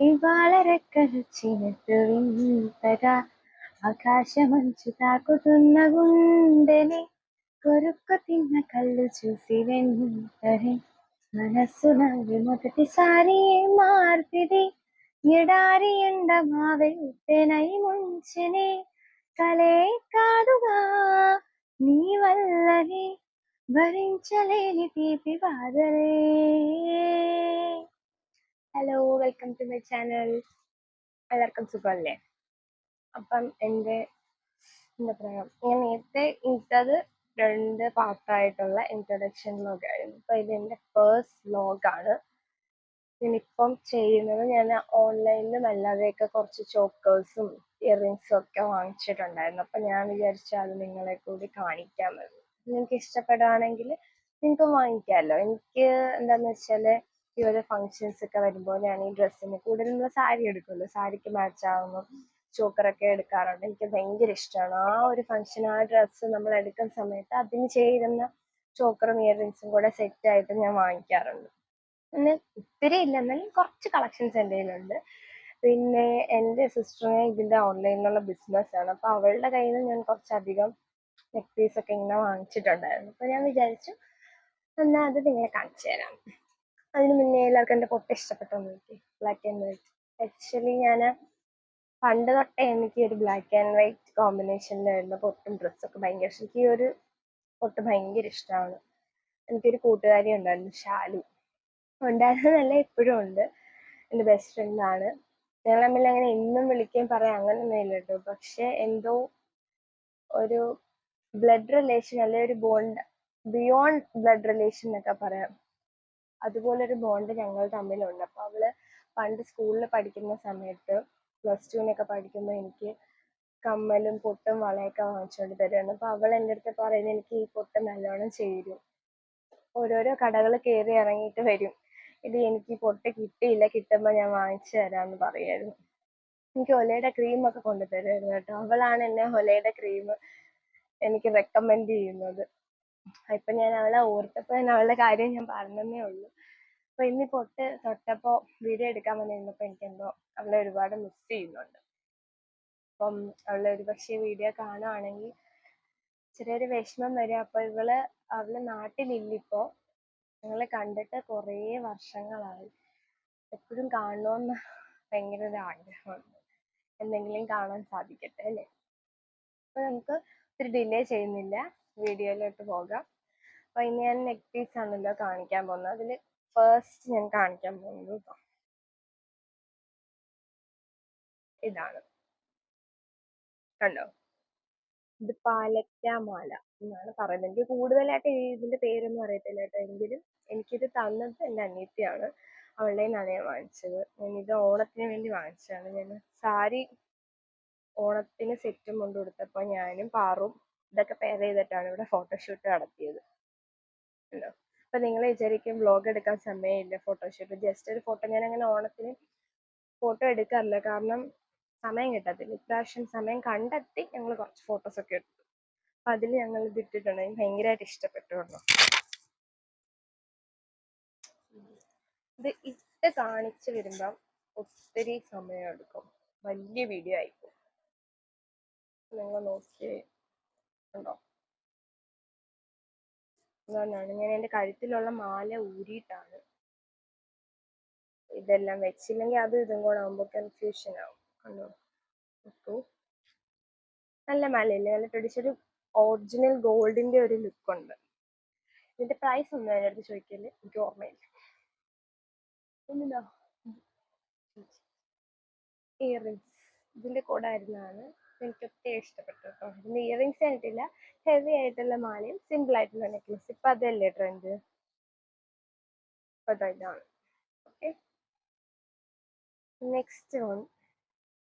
ఇవాళ రెక్కలొచ్చినట్టు వింతగా ఆకాశమంచు తాకుతున్న గుండెని కొరుక్కు తిన్న కళ్ళు చూసి వెంటనే మనస్సు నవ్వి మొదటిసారి మార్పిది ఎడారి ఎండ మా వెళ్తేనై ముంచెని కలే కాదుగా నీ వల్లని భరించలేని తీపి బాధలే. Hello welcome to my channel എല്ലാവർക്കും സുഖമല്ലേ? അപ്പം എന്റെ എന്താ പറയുക ഞാൻ നേരത്തെ ഇട്ടത് രണ്ട് പാർട്ടായിട്ടുള്ള ഇൻട്രൊഡക്ഷൻ വ്ലോഗ് ആയിരുന്നു. അപ്പോൾ ഇത് എന്റെ ഫേസ്റ്റ് വ്ലോഗാണ് ഞാനിപ്പം ചെയ്യുന്നത് ഞാൻ ഓൺലൈനിലും അല്ലാതെയൊക്കെ കുറച്ച് ചോക്കേഴ്സും ഇയറിങ്സും ഒക്കെ വാങ്ങിച്ചിട്ടുണ്ടായിരുന്നു. അപ്പം ഞാൻ വിചാരിച്ചാൽ അത് നിങ്ങളെ കൂടി കാണിക്കാമെന്ന്. നിങ്ങൾക്ക് ഇഷ്ടപ്പെടുകയാണെങ്കിൽ നിങ്ങൾക്ക് വാങ്ങിക്കാമല്ലോ. എനിക്ക് എന്താണെന്ന് വെച്ചാൽ ഈ ഓരോ ഫങ്ഷൻസ് ഒക്കെ വരുമ്പോൾ ഞാൻ ഈ ഡ്രസ്സിന് കൂടുതൽ നമ്മൾ സാരി എടുക്കുമല്ലോ സാരിക്ക് മാച്ച് ആവുന്നു. ചോക്കറൊക്കെ എടുക്കാറുണ്ട്. എനിക്ക് ഭയങ്കര ഇഷ്ടമാണ്. ആ ഒരു ഫങ്ഷൻ ആ ഡ്രസ്സ് നമ്മൾ എടുക്കുന്ന സമയത്ത് അതിന് ചേരുന്ന ചോക്കറും ഇയർ റിങ്സും കൂടെ സെറ്റ് ആയിട്ട് ഞാൻ വാങ്ങിക്കാറുണ്ട്. പിന്നെ ഒത്തിരി ഇല്ല. എന്നാലും കുറച്ച് കളക്ഷൻസ് എന്റെ കയ്യിലുണ്ട്. പിന്നെ എന്റെ സിസ്റ്ററിന് ഇതിന്റെ ഓൺലൈനിലുള്ള ബിസിനസ്സാണ് അപ്പോൾ അവളുടെ കയ്യിൽ നിന്ന് ഞാൻ കുറച്ചധികം നെക്ക് പീസ് ഒക്കെ ഇങ്ങനെ വാങ്ങിച്ചിട്ടുണ്ടായിരുന്നു. അപ്പോൾ ഞാൻ വിചാരിച്ചു എന്നാൽ അത് നിങ്ങളെ കാണിച്ചു തരാം. അതിന് മുന്നേ എല്ലാവർക്കും എന്റെ പൊട്ട് ഇഷ്ടപ്പെട്ടു എനിക്ക് ബ്ലാക്ക് ആൻഡ് വൈറ്റ് ആക്ച്വലി ഞാൻ പണ്ട് തൊട്ടേ എനിക്ക് ഒരു ബ്ലാക്ക് ആൻഡ് വൈറ്റ് കോമ്പിനേഷനിലായിരുന്നു പൊട്ടും ഡ്രസ്സൊക്കെ ഭയങ്കര എനിക്ക് ഈ ഒരു പൊട്ട് ഭയങ്കര ഇഷ്ടമാണ് എനിക്കൊരു കൂട്ടുകാരി ഉണ്ടായിരുന്നു ഷാലു. ഉണ്ടായിരുന്നതല്ല ഇപ്പോഴും ഉണ്ട്. എന്റെ ബെസ്റ്റ് ഫ്രണ്ടാണ് ഞങ്ങൾ തമ്മിൽ അങ്ങനെ എന്നും വിളിക്കുകയും പറയാം അങ്ങനെയൊന്നും ഇല്ല കേട്ടോ പക്ഷെ എന്തോ ഒരു ബ്ലഡ് റിലേഷൻ അല്ലെ ഒരു ബോണ്ട് ബിയോണ്ട് ബ്ലഡ് റിലേഷൻ എന്നൊക്കെ പറയാം. അതുപോലൊരു ബോണ്ട് ഞങ്ങൾ തമ്മിലുണ്ട്. അപ്പോൾ അവൾ പണ്ട് സ്കൂളിൽ പഠിക്കുന്ന സമയത്ത് പ്ലസ് ടുവിനൊക്കെ പഠിക്കുമ്പോൾ എനിക്ക് കമ്മലും പൊട്ടും വളയൊക്കെ വാങ്ങിച്ചുകൊണ്ട് തരുമായിരുന്നു അപ്പോൾ അവൾ എന്റെ അടുത്ത് പറയുന്നത് എനിക്ക് ഈ പൊട്ട് നല്ലോണം ചേരും. ഓരോരോ കടകൾ കയറി ഇറങ്ങിയിട്ട് വരും. ഇത് എനിക്ക് പൊട്ട് കിട്ടിയില്ല കിട്ടുമ്പോൾ ഞാൻ വാങ്ങിച്ചു തരാമെന്ന് പറയുമായിരുന്നു എനിക്ക് ഒലയുടെ ക്രീം ഒക്കെ കൊണ്ടു തരുമായിരുന്നു കേട്ടോ. അവളാണ് എന്നെ ഒലയുടെ ക്രീം എനിക്ക് റെക്കമെൻഡ് ചെയ്യുന്നത്. ഇപ്പൊ ഞാൻ അവളെ ഓർത്തപ്പോ ഞാൻ അവളുടെ കാര്യം ഞാൻ പറഞ്ഞതേ ഉള്ളൂ. അപ്പൊ ഇന്ന് ഈ പൊട്ട് തൊട്ടപ്പോ വീഡിയോ എടുക്കാൻ വന്നിരുന്നപ്പോ എനിക്കെന്തോ അവളെ ഒരുപാട് മിസ് ചെയ്യുന്നുണ്ട്. അപ്പം അവളെ ഒരു ഒരുപക്ഷെ വീഡിയോ കാണുവാണെങ്കിൽ ചെറിയൊരു വിഷമം വരും. അപ്പൊ ഇവൾ അവൾ നാട്ടിലില്ലിപ്പോ. ഞങ്ങളെ കണ്ടിട്ട് കുറേ വർഷങ്ങളായി. എപ്പോഴും കാണണമെന്ന് ഭയങ്കര ഒരു ആഗ്രഹമുണ്ട്. എന്തെങ്കിലും കാണാൻ സാധിക്കട്ടെ അല്ലേ? അപ്പൊ നമുക്ക് ഒത്തിരി ഡിലേ ചെയ്യുന്നില്ല. വീഡിയോയിലോട്ട് പോകാം. അപ്പൊ ഇനി ഞാൻ നെക്ക് പീസ് ആണല്ലോ കാണിക്കാൻ പോകുന്നത്. അതിൽ ഫസ്റ്റ് ഞാൻ കാണിക്കാൻ പോകുന്നത് ഇതാ. ഇതാണ്. കണ്ടോ? ഇത് പാലക്കാമാല എന്നാണ് പറയുന്നത്. എനിക്ക് കൂടുതലായിട്ട് ഇതിന്റെ പേരൊന്നും അറിയത്തില്ല കേട്ടോ എങ്കിലും എനിക്കിത് തന്നത് എന്റെ അനിയത്തിയാണ്. അവളുടെ നിന്നാണ് ഞാൻ വാങ്ങിച്ചത്. ഞാൻ ഇത് ഓണത്തിന് വേണ്ടി വാങ്ങിച്ചതാണ്. ഞാൻ സാരി ഓണത്തിന് സെറ്റും കൊണ്ട് ഞാനും പാറും ഇതൊക്കെ പെയർ ചെയ്തിട്ടാണ് ഇവിടെ ഫോട്ടോഷൂട്ട് നടത്തിയത്. ഉണ്ടോ? അപ്പൊ നിങ്ങൾ വിചാരിക്കും വ്ലോഗ് എടുക്കാൻ സമയമില്ല ഫോട്ടോഷൂട്ട് ജസ്റ്റ് ഒരു ഫോട്ടോ ഞാൻ അങ്ങനെ ഓണത്തിന് ഫോട്ടോ എടുക്കാറില്ല. കാരണം സമയം കിട്ടത്തില്ല. ഇപ്രാവശ്യം സമയം കണ്ടെത്തി ഞങ്ങൾ കുറച്ച് ഫോട്ടോസ് ഒക്കെ എടുത്തു. അപ്പൊ അതിൽ ഞങ്ങൾ ഇത് ഇട്ടിട്ടുണ്ട് എനിക്ക് ഭയങ്കരമായിട്ട് ഇഷ്ടപ്പെട്ടു കേട്ടോ. ഇത് ഇട്ട് കാണിച്ചു വരുമ്പം ഒത്തിരി സമയം എടുക്കും. വലിയ വീഡിയോ ആയിപ്പോ നിങ്ങൾ നോക്കി ഉണ്ടോ? അതുകൊണ്ടാണ് ഞാൻ എന്റെ കഴുത്തിലുള്ള മാല ഊരിയിട്ടാണ് ഇതെല്ലാം വെച്ചില്ലെങ്കിൽ അതും ഇതും കൂടെ ആകുമ്പോൾ കൺഫ്യൂഷൻ ആവും. കണ്ടോ? നോക്കൂ. നല്ല മലയില്ലേ? നല്ല ട്രഡീഷണൽ ഒറിജിനൽ ഗോൾഡിന്റെ ഒരു ലുക്ക് ഉണ്ട്. ഇതിന്റെ പ്രൈസ് ഒന്നും എന്റെ അടുത്ത് ചോദിക്കൽ എനിക്ക് ഓർമ്മയില്ല. ഇയറിങ്സ് ഇതിന്റെ കൂടെ ആയിരുന്നതാണ് എനിക്ക് ഒത്തിരി ഇഷ്ടപ്പെട്ടു കേട്ടോ. ഇതിന്റെ ഇയറിങ്സ് ആയിട്ടില്ല. ഹെവി ആയിട്ടുള്ള മാലയും സിമ്പിൾ ആയിട്ടുള്ള നെക്ലസ് ഇപ്പൊ അതല്ലേ ട്രെൻഡ് ഇപ്പൊ ദാ ഇതാണ്. ഓക്കെ നെക്സ്റ്റ് വൺ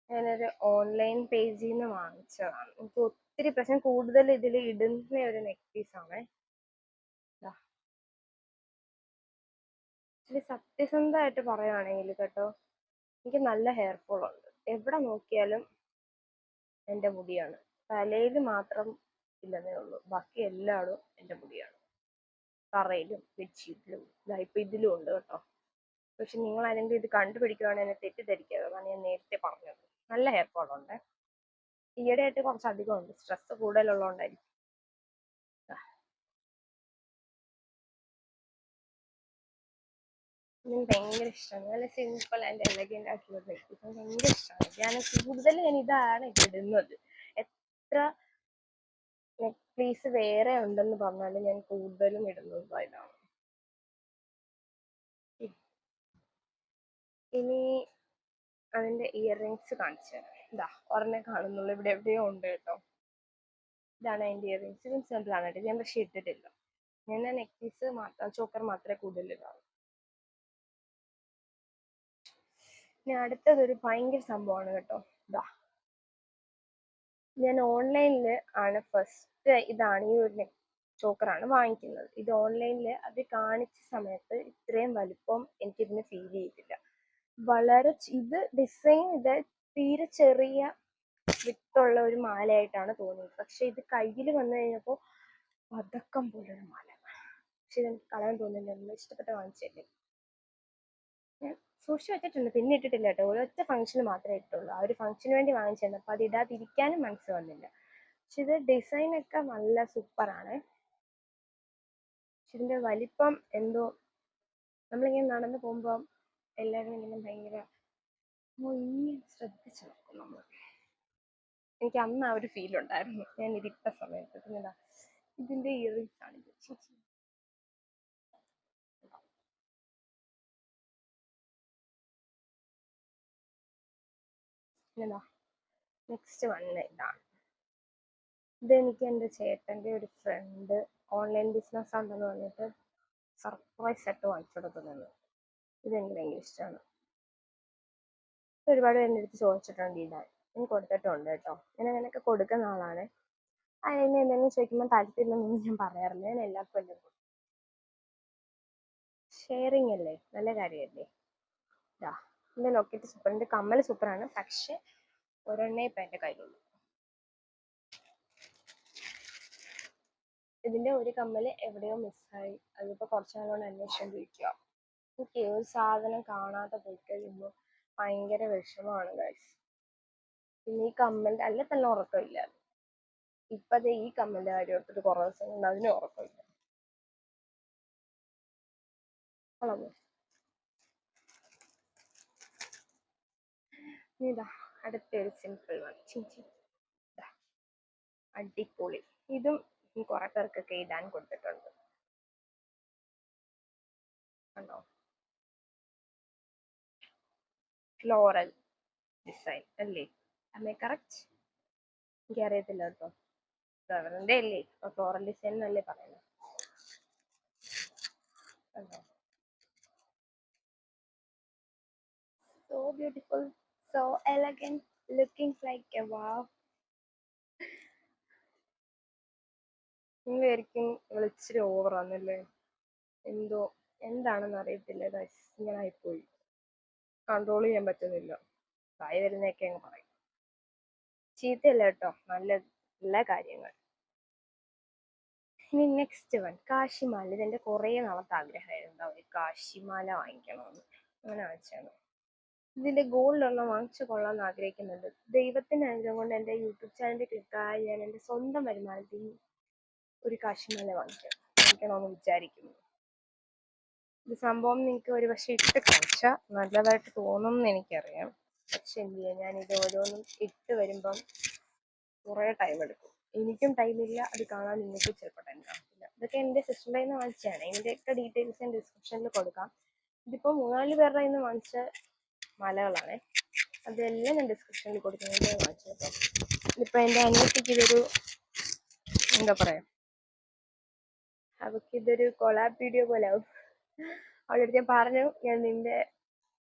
ഞാനൊരു ഓൺലൈൻ പേജിൽ നിന്ന് വാങ്ങിച്ചതാണ്. എനിക്ക് ഒത്തിരി പ്രശ്നം കൂടുതൽ ഇതിൽ ഇടുന്ന ഒരു നെക്ക് പീസ് ആണ് ഇതിൽ സത്യസന്ധമായിട്ട് പറയുകയാണെങ്കിൽ കേട്ടോ എനിക്ക് നല്ല ഹെയർ ഫോൾ ഉണ്ട്. എവിടെ നോക്കിയാലും എന്റെ മുടിയാണ്. തലയിൽ മാത്രം ഇല്ലെന്നേ ഉള്ളൂ. ബാക്കി എല്ലായിടും എന്റെ മുടിയാണ്. തറയിലും ബെഡ്ഷീറ്റിലും ഇപ്പൊ ഇതിലും ഉണ്ട് കേട്ടോ. പക്ഷെ നിങ്ങൾ ആരെങ്കിലും ഇത് കണ്ടുപിടിക്കുകയാണെങ്കിൽ എന്നെ തെറ്റിദ്ധരിക്കരുത്. അതാണ് ഞാൻ നേരത്തെ പറഞ്ഞത്. നല്ല ഹെയർ ഫോൾ ഉണ്ട്. ഈയിടെ ആയിട്ട് കുറച്ച് അധികം ഉണ്ട് സ്ട്രെസ് കൂടുതലുള്ളതുകൊണ്ടായിരിക്കും. എനിക്ക് ഭയങ്കര ഇഷ്ടമാണ് നല്ല സിമ്പിൾ ആൻഡ് എലഗന്റ് ആയിട്ടുള്ള നെക്ലേസ് ഭയങ്കര ഇഷ്ടമാണ് ഞാൻ കൂടുതൽ ഞാൻ ഇതാണ് ഇടുന്നത്. എത്ര പീസ് വേറെ ഉണ്ടെന്ന് പറഞ്ഞാലും ഞാൻ കൂടുതലും ഇടുന്നത് ഇതാണ്. ഇനി അതിന്റെ ഇയർ റിങ്സ് കാണിച്ചു തരാം. ഇതാ ഒരെണ്ണേ കാണുന്നുള്ളൂ. ഇവിടെ എവിടെയോ ഉണ്ട് കേട്ടോ. ഇതാണ് അതിന്റെ ഇയർ റിങ്സ് സിമ്പിൾ ആണ് കേട്ടോ. ഞാൻ പക്ഷെ ഇട്ടിട്ടില്ല. ഞാൻ നെക്ലേസ് മാത്രം ചോക്കർ മാത്രമേ കൂടുതൽ ഇടാറുള്ളൂ. ഇനി അടുത്തതൊരു ഭയങ്കര സംഭവമാണ് കേട്ടോ. ഇതാ ഞാൻ ഓൺലൈനിൽ ആണ് ഫസ്റ്റ് ഇതാണ് ഈ ഒരു ചോക്കറാണ് വാങ്ങിക്കുന്നത്. ഇത് ഓൺലൈനിൽ അത് കാണിച്ച സമയത്ത് ഇത്രയും വലിപ്പം എനിക്കിതിന് ഫീൽ ചെയ്തില്ല. വളരെ ഇത് ഡിസൈൻ ഇത് തീരെ ചെറിയ വിത്തുള്ള ഒരു മാലയായിട്ടാണ് തോന്നിയത്. പക്ഷെ ഇത് കയ്യിൽ വന്നു കഴിഞ്ഞപ്പോൾ പതക്കം പോലൊരു മാല. പക്ഷെ ഇതെനിക്ക് കളയാൻ തോന്നുന്നില്ല. നമ്മൾ ഇഷ്ടപ്പെട്ട വാങ്ങിച്ചല്ലേ ഞാൻ സൂക്ഷിച്ചു വെച്ചിട്ടുണ്ട്. പിന്നെ ഇട്ടിട്ടില്ല കേട്ടോ. ഒരൊറ്റ ഫംഗ്ഷന് മാത്രമേ ഇട്ടുള്ളൂ. ആ ഒരു ഫംഗ്ഷന് വേണ്ടി വാങ്ങിച്ചിരുന്നു അപ്പോൾ അത് ഇടാതിരിക്കാനും മനസ്സ് വന്നില്ല. പക്ഷെ ഇത് ഡിസൈൻ ഒക്കെ നല്ല സൂപ്പറാണ്. പക്ഷെ ഇതിന്റെ വലിപ്പം എന്തോ നമ്മളിങ്ങനെ നടന്നു പോകുമ്പോൾ എല്ലാവരും ഇങ്ങനെ ഭയങ്കര ശ്രദ്ധിച്ചു നോക്കും നമ്മൾ എനിക്ക് അന്ന് ആ ഒരു ഫീൽ ഉണ്ടായിരുന്നു. ഞാൻ ഇതിട്ട സമയത്ത്. പിന്നെന്താ ഇതിന്റെ ഇയറിങ്സ് ആണ് ഇത് നെക്സ്റ്റ് വൺ ഇതാണ്. ഇതെനിക്ക് എന്റെ ചേട്ടന്റെ ഒരു ഫ്രണ്ട് ഓൺലൈൻ ബിസിനസ് ഉണ്ടെന്ന് പറഞ്ഞിട്ട് സർപ്രൈസ് ആയിട്ട് വാങ്ങിച്ചു കൊടുക്കുന്നത് ഇതെനിക്ക് ഭയങ്കര ഇഷ്ടമാണ്. ഒരുപാട് എന്റെ അടുത്ത് ചോദിച്ചിട്ടുണ്ട് ഇടാൻ ഞാൻ കൊടുത്തിട്ടുണ്ട് കേട്ടോ. ഞാൻ അങ്ങനെയൊക്കെ കൊടുക്കുന്ന ആളാണ്. അതിന് എന്തെങ്കിലും ചോദിക്കുമ്പോൾ താല്പര്യമില്ലെന്നൊന്നും ഞാൻ പറയാറില്ല. ഞാൻ എല്ലാവർക്കും എല്ലാം കൊടുക്കും ഷെയറിങ് അല്ലേ? നല്ല കാര്യമല്ലേ? ഇതാ എന്റെ ലോക്കറ്റ് എന്റെ കമ്മൽ സൂപ്പറാണ് പക്ഷെ ഒരെണ്ണേ ഇപ്പം എന്റെ കയ്യിലുള്ളൂ. ഇതിന്റെ ഒരു കമ്മൽ എവിടെയോ മിസ്സായി അതിപ്പോ കുറച്ച് നാളുകൊണ്ട് അന്വേഷിച്ചോണ്ടിരിക്കുക എനിക്ക് ഒരു സാധനം കാണാതെ പോയി കഴിയുമ്പോൾ ഭയങ്കര വിഷമമാണ് ഗൈസ് പിന്നെ ഈ കമ്മൽ അല്ല തന്നെ ഉറക്കമില്ല. ഇപ്പൊ ദേ ഈ കമ്മലിന്റെ കാര്യം ഓർത്തിട്ട് കുറേ ദിവസം കൊണ്ട് അതിനും ഉറക്കമില്ല. അളവ് ഇതാ അടുത്തൊരു സിമ്പിൾ വൺ ചിഞ്ചി അടിപൊളി. ഇതും കുറെ പേർക്കൊക്കെ ഇടാൻ കൊടുത്തിട്ടുണ്ട്. കണ്ടോ? ഫ്ലോറൽ ഡിസൈൻ അല്ലേ? അമ്മേ കറക്റ്റ് എനിക്കറിയത്തില്ല കേട്ടോ. ഫ്ലവറിന്റെ അല്ലേ? അപ്പൊ ഫ്ലോറൽ ഡിസൈൻ എന്നല്ലേ പറയുന്നത്? so beautiful. So elegant looking like a wow. ഇവരിക്കും ഇച്ചിരി ഓവർ ആണല്ലേ? എന്തോ എന്താണെന്ന് അറിയത്തില്ല. ഇങ്ങനെ ആയിപ്പോയി. കൺട്രോൾ ചെയ്യാൻ പറ്റുന്നില്ല. വായി വരുന്നേക്കെ അങ്ങ് പറയും. ചീത്തയല്ല കേട്ടോ നല്ല നല്ല കാര്യങ്ങൾ. ഇനി നെക്സ്റ്റ് വൺ കാശിമാല. ഇതെന്റെ കുറേ നാളത്തെ ആഗ്രഹമായിരുന്നു. കാശിമാല വാങ്ങിക്കണമെന്ന്. അങ്ങനെ വാങ്ങിച്ചാണ് ഇതിന്റെ ഗോൾഡ് ഒന്ന് വാങ്ങിച്ചു കൊള്ളാമെന്ന് ആഗ്രഹിക്കുന്നുണ്ട്. ദൈവത്തിന്റെ അനുഗ്രഹം കൊണ്ട് എന്റെ യൂട്യൂബ് ചാനലിൽ ക്ലിക്കായി ഞാൻ എന്റെ സ്വന്തം വരുമാനത്തിൽ ഒരു കാശിമാല വാങ്ങിക്കാം. വാങ്ങിക്കണമെന്ന് വിചാരിക്കുന്നു. ഇത് സംഭവം നിങ്ങൾക്ക് ഒരു പക്ഷെ ഇട്ട് കാണിച്ചാൽ നല്ലതായിട്ട് തോന്നും എന്ന് എനിക്കറിയാം. പക്ഷെ എന്ത് ചെയ്യാം ഞാൻ ഇത് ഓരോന്നും ഇട്ട് വരുമ്പം കുറേ ടൈം എടുക്കും. എനിക്കും ടൈമില്ല അത് കാണാൻ നിങ്ങൾക്ക് ചിലപ്പോൾ ടൈം കാണത്തില്ല. ഇതൊക്കെ എന്റെ സിസ്റ്ററിന്റെ നിന്ന് വാങ്ങിച്ചതാണ്. ഇതിന്റെയൊക്കെ ഡീറ്റെയിൽസ് ഞാൻ ഡിസ്ക്രിപ്ഷനിൽ കൊടുക്കാം. ഇതിപ്പോൾ മൂന്നാൽ പേരുടെ നിന്ന് വാങ്ങിച്ച മാലകളാണ്. അതെല്ലാം ഞാൻ ഡിസ്ക്രിപ്ഷനിൽ കൊടുക്കുന്നത് വാങ്ങിച്ചു കേട്ടോ ഇപ്പം എന്റെ അനിയത്തിക്ക് ഇതൊരു എന്താ പറയുക അവൾക്ക് ഇതൊരു കൊളാബ് വീഡിയോ പോലെ ആവും. അവളടുത്ത് ഞാൻ പറഞ്ഞു ഞാൻ നിന്റെ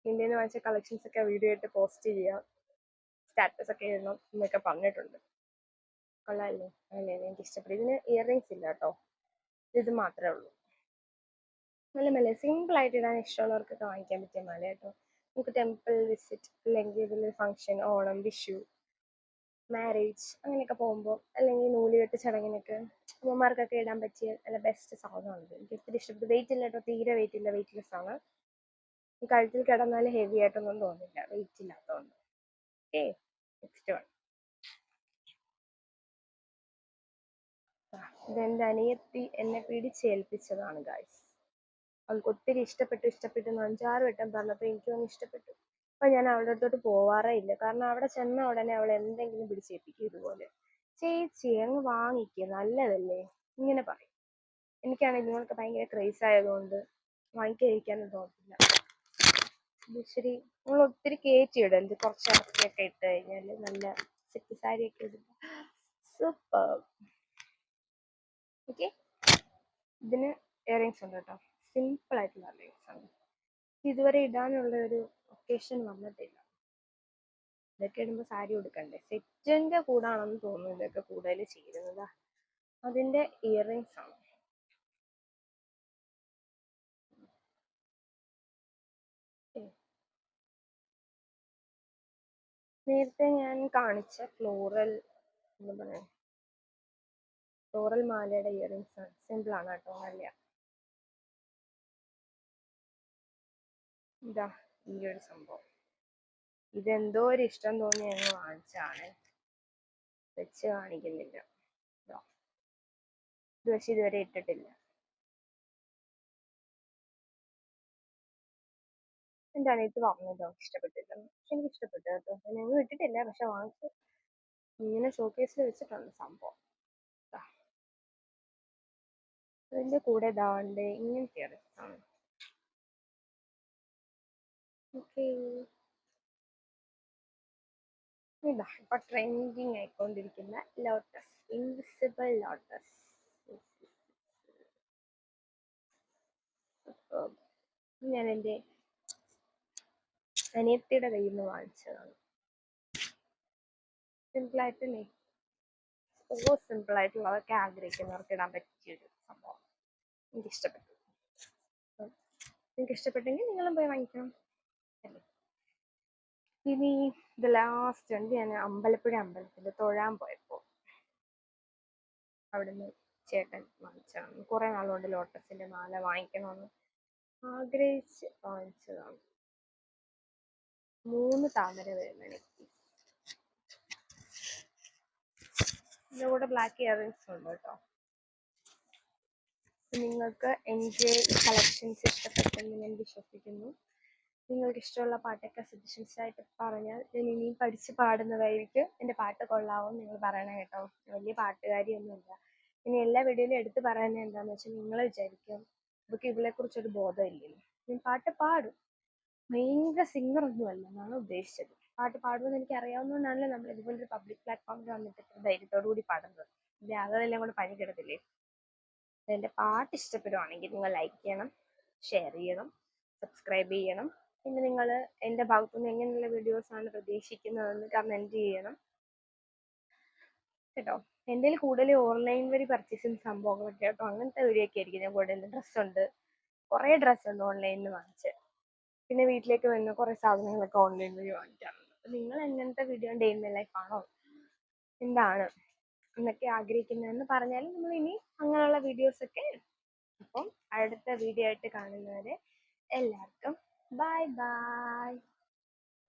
നിന്റെ വാങ്ങിച്ച കളക്ഷൻസ് ഒക്കെ വീഡിയോ ആയിട്ട് പോസ്റ്റ് ചെയ്യാം. സ്റ്റാറ്റസ് ഒക്കെ ഇടണം എന്നൊക്കെ പറഞ്ഞിട്ടുണ്ട്. കൊള്ളാമല്ലേ അങ്ങനെ എനിക്ക് ഇഷ്ടപ്പെട്ടു ഇതിന് ഇയർ റിങ്സ് ഇല്ല കേട്ടോ. ഇത് മാത്രമേ ഉള്ളൂ. നല്ല മെല്ലെ സിമ്പിൾ ആയിട്ട് ഇടാൻ ഇഷ്ടമുള്ളവർക്കൊക്കെ വാങ്ങിക്കാൻ പറ്റിയ മലയാട്ടോ കേട്ടോ. നമുക്ക് ടെമ്പിൾ വിസിറ്റ് അല്ലെങ്കിൽ ഇതിൽ ഫംഗ്ഷൻ ഓണം വിഷു മാരേജ് അങ്ങനെയൊക്കെ പോകുമ്പോൾ അല്ലെങ്കിൽ നൂലുകെട്ട് ചടങ്ങിനൊക്കെ അമ്മമാർക്കൊക്കെ ഇടാൻ പറ്റിയ നല്ല ബെസ്റ്റ് സാധനമാണിത്. എനിക്ക് ഒത്തിരി ഇഷ്ടപ്പെട്ടു. വെയിറ്റ് ഇല്ല കേട്ടോ. തീരെ വെയിറ്റ് ഇല്ല. വെയിറ്റ്ലെസ് ആണ്. കഴുത്തിൽ കിടന്നാൽ ഹെവി ആയിട്ടൊന്നും തോന്നില്ല. വെയിറ്റ് ഇല്ലാത്തതുകൊണ്ട് ഓക്കെ നെക്സ്റ്റ് വൺ ഇതെന്റെ അനിയത്തി എന്നെ പിടിച്ചേൽപ്പിച്ചതാണ് ഗായ്സ് അവൾക്ക് ഒത്തിരി ഇഷ്ടപ്പെട്ടു ഇഷ്ടപ്പെട്ടു എന്ന് അഞ്ചാറ് വട്ടം പറഞ്ഞപ്പോൾ എനിക്കും അങ്ങ് ഇഷ്ടപ്പെട്ടു. അപ്പൊ ഞാൻ അവളുടെ അടുത്തോട്ട് പോവാറേ ഇല്ല. കാരണം അവിടെ ചെന്ന ഉടനെ അവൾ എന്തെങ്കിലും പിടിച്ചേൽപ്പിക്കും ഇതുപോലെ. ചേച്ചി അങ്ങ് വാങ്ങിക്കുക നല്ലതല്ലേ? ഇങ്ങനെ പറയും. എനിക്കാണെങ്കിൽ നിങ്ങൾക്ക് ഭയങ്കര ക്രേസ് ആയതുകൊണ്ട് വാങ്ങിക്കാതിരിക്കാനും തോന്നില്ല ശരി നമ്മൾ ഒത്തിരി കയറ്റി ഇടരുത് കുറച്ച് ഇറക്കിയൊക്കെ ഇട്ട് കഴിഞ്ഞാൽ നല്ല സെറ്റ് സാരിയൊക്കെ ഇടുമ്പോൾ സൂപ്പർ. ഓക്കെ. ഇതിന് ഇയറിങ്സ് ഉണ്ട് കേട്ടോ. സിമ്പിൾ ആയിട്ടുള്ള ആണ് ഇതുവരെ ഇടാനുള്ള ഒരു ഒക്കേഷൻ വന്നിട്ടില്ല. ഇതൊക്കെ ഇടുമ്പോൾ സാരി ഉടുക്കണ്ടേ? സെറ്റിന്റെ കൂടാണെന്ന് തോന്നുന്നു ഇതൊക്കെ കൂടുതൽ ചേരുന്നത്. അതിന്റെ ഇയറിങ്സ് ആണ്. നേരത്തെ ഞാൻ കാണിച്ച ഫ്ലോറൽ എന്താ പറയാ? ഫ്ലോറൽ മാലയുടെ ഇയറിങ്സ് ആണ്. സിമ്പിൾ ആണ് കേട്ടോ നല്ല ഇതാ ഈ ഒരു സംഭവം. ഇതെന്തോ ഒരു ഇഷ്ടം തോന്നി അങ്ങ് വാങ്ങിച്ചാണ് വെച്ച് കാണിക്കുന്നില്ല. ഇതാ. പക്ഷെ ഇതുവരെ ഇട്ടിട്ടില്ല. എന്റെ അനിയത്ത് പറഞ്ഞല്ലോ ഇഷ്ടപ്പെട്ടില്ല. പക്ഷെ എനിക്ക് ഇഷ്ടപ്പെട്ടു കേട്ടോ. ഞങ്ങൾ ഇട്ടിട്ടില്ല. പക്ഷെ വാങ്ങിച്ച് ഇങ്ങനെ ഷോക്കേസിൽ വെച്ചിട്ടുണ്ട് സംഭവം. അതിന്റെ കൂടെ ഇതാണ്ട് ഇങ്ങനത്തെ ആണ് ഓക്കെ ഇതാ ഇപ്പൊ ട്രെൻഡിങ് ആയിക്കൊണ്ടിരിക്കുന്ന ലോട്ടസ് ഇൻവിസിബിൾ ലോട്ടസ് ഞാൻ എന്റെ അനിയത്തിയുടെ കയ്യിൽ നിന്ന് വാങ്ങിച്ചതാണ്. സിമ്പിൾ ആയിട്ടല്ലേ ഓ സിമ്പിൾ ആയിട്ടുള്ളതൊക്കെ ആഗ്രഹിക്കുന്നവർക്ക് ഇടാൻ പറ്റിയൊരു സംഭവം എനിക്ക് ഇഷ്ടപ്പെട്ടു അപ്പം നിങ്ങൾക്ക് ഇഷ്ടപ്പെട്ടെങ്കിൽ നിങ്ങളും പോയി വാങ്ങിക്കണം. അല്ലേ? ഇനി ഇത് ലാസ്റ്റ് ഉണ്ട് ഞാൻ അമ്പലപ്പുഴ അമ്പലത്തിൽ തൊഴാൻ പോയപ്പോൾ. അവിടുന്ന് ചേട്ടൻ വാങ്ങിച്ചതാണ്. കുറെ നാളുകൊണ്ട് ലോട്ടസിന്റെ മാല വാങ്ങിക്കണമെന്ന് ആഗ്രഹിച്ച് വാങ്ങിച്ചതാണ്. മൂന്ന് താമര വരുന്ന ഇതിന്റെ കൂടെ ബ്ലാക്ക് ഇയറിങ്സ് ഉണ്ട് കേട്ടോ. നിങ്ങൾക്ക് എന്റെ കളക്ഷൻസ് ഇഷ്ടപ്പെട്ടെന്ന് ഞാൻ വിശ്വസിക്കുന്നു. നിങ്ങൾക്ക് ഇഷ്ടമുള്ള പാട്ടൊക്കെ സജഷൻസ് ആയിട്ട് പറഞ്ഞാൽ ഞാൻ ഇനിയും പഠിച്ച് പാടുന്നതായിരിക്കും. എന്റെ പാട്ട് കൊള്ളാവും നിങ്ങൾ പറയണം കേട്ടോ. വലിയ പാട്ടുകാരിയൊന്നുമില്ല. ഇനി എല്ലാ വീഡിയോയിലും എടുത്ത് പറയുന്നത് എന്താണെന്ന് വെച്ചാൽ നിങ്ങൾ വിചാരിക്കും നമുക്ക് ഇവളെ കുറിച്ചൊരു ബോധമില്ലല്ലോ. ഞാൻ പാട്ട് പാടും. ഭയങ്കര സിംഗർ ഒന്നുമല്ല എന്നാണ് ഉദ്ദേശിച്ചത്. പാട്ട് പാടുമെന്ന് എനിക്ക് അറിയാവുന്നതുകൊണ്ടാണല്ലോ നമ്മൾ ഇതുപോലൊരു പബ്ലിക് പ്ലാറ്റ്ഫോമിൽ വന്നിട്ട് ധൈര്യത്തോടു കൂടി പാടുന്നത്. അതെല്ലാം കൂടെ പനി കിടത്തില്ലേ? എന്റെ പാട്ട് ഇഷ്ടപ്പെടുവാണെങ്കിൽ നിങ്ങൾ ലൈക്ക് ചെയ്യണം ഷെയർ ചെയ്യണം സബ്സ്ക്രൈബ് ചെയ്യണം. പിന്നെ നിങ്ങൾ എന്റെ ഭാഗത്തുനിന്ന് എങ്ങനെയുള്ള വീഡിയോസ് ആണ് പ്രതീക്ഷിക്കുന്നതെന്ന് കമന്റ് ചെയ്യണം. കേട്ടോ? എന്റെ കൂടുതൽ ഓൺലൈൻ വഴി പർച്ചേസിങ് സംഭവങ്ങളൊക്കെ കേട്ടോ? അങ്ങനത്തെ വീഡിയോ ഒക്കെ ആയിരിക്കും. ഞാൻ കൂടുതൽ ഡ്രസ്സ് ഉണ്ട്. കുറേ ഡ്രസ്സ് ഉണ്ട് ഓൺലൈനിൽ നിന്ന് വാങ്ങിച്ച്. പിന്നെ വീട്ടിലേക്ക് വന്ന് കുറേ സാധനങ്ങളൊക്കെ ഓൺലൈൻ വഴി വാങ്ങിക്കാറുണ്ട് അപ്പം നിങ്ങൾ എങ്ങനത്തെ വീഡിയോ ഡേ ഇൻ ലൈഫ് ആണോ? എന്താണ്? എന്നൊക്കെ ആഗ്രഹിക്കുന്നതെന്ന് പറഞ്ഞാൽ നമ്മൾ ഇനി അങ്ങനെയുള്ള വീഡിയോസൊക്കെ അപ്പം അടുത്ത വീഡിയോ ആയിട്ട് കാണുന്നവരെ എല്ലാവർക്കും Bye-bye